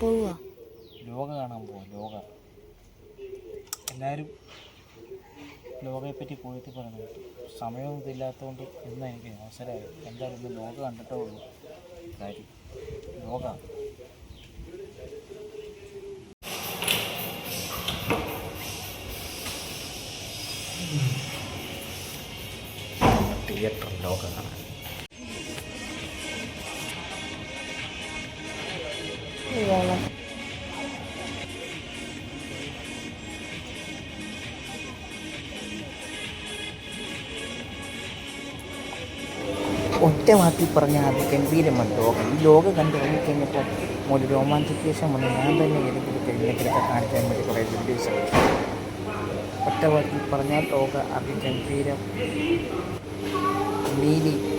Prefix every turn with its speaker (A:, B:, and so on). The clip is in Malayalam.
A: പോവുക.
B: ലോക കാണാൻ പോവാ ലോക. എല്ലാവരും ലോകയെപ്പറ്റി പോയിട്ട് പറഞ്ഞു സമയമൊന്നും ഇതില്ലാത്തതുകൊണ്ട് ഇന്ന് എനിക്ക് അവസരമായി. എന്തായാലും ലോക കണ്ടിട്ടേ ഉള്ളൂ. കാര്യം ലോക. തിയേറ്റർ ലോകമാണ് ഒറ്റ വാക്കിൽ പറഞ്ഞാൽ അത് ഗംഭീരമാണ് ലോകം. ഈ ലോകം കണ്ട് ഇറങ്ങിക്കഴിഞ്ഞപ്പോൾ ഒരു രോമാഞ്ചിക്കേഷൻ വന്ന് ഞാൻ തന്നെ ഏതെങ്കിലും എന്തെങ്കിലുമൊക്കെ കാണിക്കാൻ വേണ്ടി കുറേ വീഡിയോസ് ഒറ്റ വാക്കിൽ പറഞ്ഞാൽ ലോക അതിഗംഭീരം 美丽。